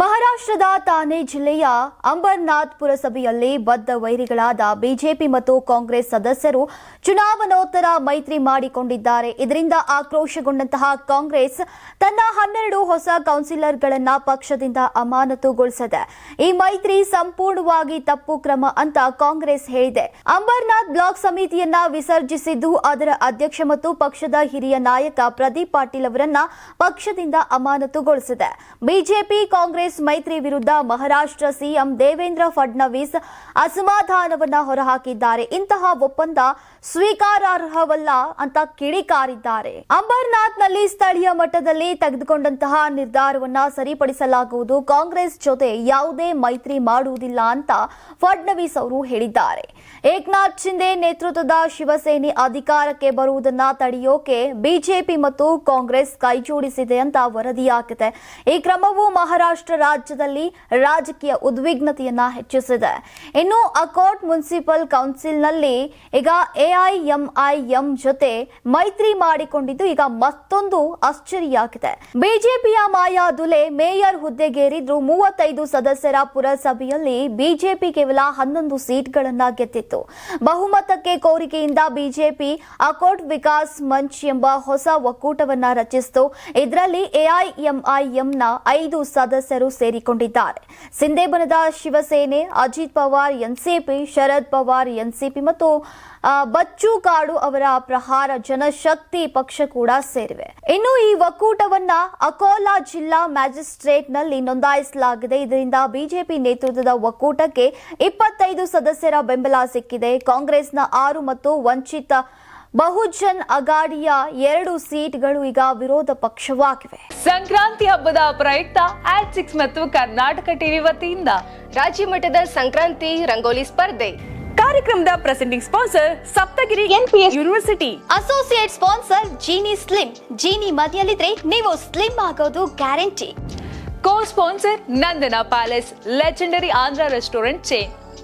ಮಹಾರಾಷ್ಟ್ರದ ತಾನೆ ಜಿಲ್ಲೆಯ ಅಂಬರ್ನಾಥ್ ಪುರಸಭೆಯಲ್ಲಿ ಬದ್ಧ ವೈರಿಗಳಾದ ಬಿಜೆಪಿ ಮತ್ತು ಕಾಂಗ್ರೆಸ್ ಸದಸ್ಯರು ಚುನಾವಣೋತ್ತರ ಮೈತ್ರಿ ಮಾಡಿಕೊಂಡಿದ್ದಾರೆ. ಇದರಿಂದ ಆಕ್ರೋಶಗೊಂಡಂತಹ ಕಾಂಗ್ರೆಸ್ ತನ್ನ ಹನ್ನೆರಡು ಹೊಸ ಕೌನ್ಸಿಲರ್ಗಳನ್ನು ಪಕ್ಷದಿಂದ ಅಮಾನತುಗೊಳಿಸಿದೆ. ಈ ಮೈತ್ರಿ ಸಂಪೂರ್ಣವಾಗಿ ತಪ್ಪು ಕ್ರಮ ಅಂತ ಕಾಂಗ್ರೆಸ್ ಹೇಳಿದೆ. ಅಂಬರ್ನಾಥ್ ಬ್ಲಾಕ್ ಸಮಿತಿಯನ್ನ ವಿಸರ್ಜಿಸಿದ್ದು ಅದರ ಅಧ್ಯಕ್ಷ ಮತ್ತು ಪಕ್ಷದ ಹಿರಿಯ ನಾಯಕ ಪ್ರದೀಪ್ ಪಾಟೀಲ್ ಅವರನ್ನ ಪಕ್ಷದಿಂದ ಅಮಾನತುಗೊಳಿಸಿದೆ. ಬಿಜೆಪಿ, ಕಾಂಗ್ರೆಸ್ ಮೈತ್ರಿ ವಿರುದ್ಧ ಮಹಾರಾಷ್ಟ್ರ ಸಿಎಂ ದೇವೇಂದ್ರ ಫಡ್ನವೀಸ್ ಅಸಮಾಧಾನವನ್ನ ಹೊರಹಾಕಿದ್ದಾರೆ. ಇಂತಹ ಒಪ್ಪಂದ ಸ್ವೀಕಾರಾರ್ಹವಲ್ಲ ಅಂತ ಕಿಡಿಕಾರಿದ್ದಾರೆ. ಅಂಬರ್ನಾಥ್ನಲ್ಲಿ ಸ್ಥಳೀಯ ಮಟ್ಟದಲ್ಲಿ ತೆಗೆದುಕೊಂಡಂತಹ ನಿರ್ಧಾರವನ್ನ ಸರಿಪಡಿಸಲಾಗುವುದು. ಕಾಂಗ್ರೆಸ್ ಜೊತೆ ಯಾವುದೇ ಮೈತ್ರಿ ಮಾಡುವುದಿಲ್ಲ ಅಂತ ಫಡ್ನವೀಸ್ ಅವರು ಹೇಳಿದ್ದಾರೆ. ಏಕನಾಥ್ ಶಿಂದೆ ನೇತೃತ್ವದ ಶಿವಸೇನೆ ಅಧಿಕಾರಕ್ಕೆ ಬರುವುದನ್ನ ತಡೆಯೋಕೆ ಬಿಜೆಪಿ ಮತ್ತು ಕಾಂಗ್ರೆಸ್ ಕೈಜೋಡಿಸಿದೆ ಅಂತ ವರದಿಯಾಗಿದೆ. ಈ ಕ್ರಮವು ಮಹಾರಾಷ್ಟ್ರ ರಾಜ್ಯದಲ್ಲಿ ರಾಜಕೀಯ ಉದ್ವಿಗ್ನತೆಯನ್ನ ಹೆಚ್ಚಿಸಿದೆ. ಇನ್ನು ಅಕೋಟ್ ಮುನ್ಸಿಪಲ್ ಕೌನ್ಸಿಲ್ನಲ್ಲಿ ಈಗ ಎಐಎಂಐಎಂ ಜೊತೆ ಮೈತ್ರಿ ಮಾಡಿಕೊಂಡಿದ್ದು ಈಗ ಮತ್ತೊಂದು ಆಶ್ಚರ್ಯಾಗಿದೆ ಬಿಜೆಪಿಯ ಮಾಯಾ ದುಲೆ ಮೇಯರ್ ಹುದ್ದೆಗೇರಿದ್ರು ಮೂವತ್ತೈದು ಸದಸ್ಯರ ಪುರಸಭೆಯಲ್ಲಿ ಬಿಜೆಪಿ ಕೇವಲ ಹನ್ನೊಂದು ಸೀಟ್ಗಳನ್ನ ಗೆದ್ದಿತ್ತು. ಬಹುಮತಕ್ಕೆ ಕೋರಿಕೆಯಿಂದ ಬಿಜೆಪಿ ಅಕೋಟ್ ವಿಕಾಸ್ ಮಂಚ್ ಎಂಬ ಹೊಸ ಒಕ್ಕೂಟವನ್ನ ರಚಿಸಿತು. ಇದರಲ್ಲಿ ಎಐಎಂಐಎಂನ ಐದು ಸದಸ್ಯರು ಸೇರಿಕೊಂಡಿದ್ದಾರೆ. ಸಿಂಧೇಬನದ ಶಿವಸೇನೆ, ಅಜಿತ್ ಪವಾರ್, ಎನ್ಸಿಪಿ, ಶರದ್ ಪವಾರ್, ಎನ್ಸಿಪಿ ಮತ್ತು ಬಚ್ಚು ಕಾಡು ಅವರ ಪ್ರಹಾರ ಜನಶಕ್ತಿ ಪಕ್ಷ ಕೂಡ ಸೇರಿವೆ. ಇನ್ನು ಈ ಒಕ್ಕೂಟವನ್ನ ಅಕೋಲಾ ಜಿಲ್ಲಾ ಮ್ಯಾಜಿಸ್ಟ್ರೇಟ್ನಲ್ಲಿ ನೋಂದಾಯಿಸಲಾಗಿದೆ. ಇದರಿಂದ ಬಿಜೆಪಿ ನೇತೃತ್ವದ ಒಕ್ಕೂಟಕ್ಕೆ ಇಪ್ಪತ್ತೈದು ಸದಸ್ಯರ ಬೆಂಬಲ ಸಿಕ್ಕಿದೆ. ಕಾಂಗ್ರೆಸ್ನ ಆರು ಮತ್ತು ವಂಚಿತ ಬಹುಜನ್ ಅಗಾಡಿಯ ಎರಡು ಸೀಟ್ಗಳು ಈಗ ವಿರೋಧ ಪಕ್ಷವಾಗಿವೆ. ಸಂಕ್ರಾಂತಿ ಹಬ್ಬದ ಪ್ರಯುಕ್ತ ಆಟ್ ಸಿಕ್ಸ್ ಮತ್ತು ಕರ್ನಾಟಕ ಟಿವಿ ವತಿಯಿಂದ ರಾಜ್ಯ ಮಟ್ಟದ ಸಂಕ್ರಾಂತಿ ರಂಗೋಲಿ ಸ್ಪರ್ಧೆ. ಕಾರ್ಯಕ್ರಮದ presenting sponsor Saptagiri NPS university associate sponsor Jeeni slim Jeeni ಮನೆಯಲ್ಲಿದ್ರೆ ನೀವು ಸ್ಲಿಮ್ ಆಗೋದು guarantee co sponsor Nandana palace legendary Andhra restaurant chain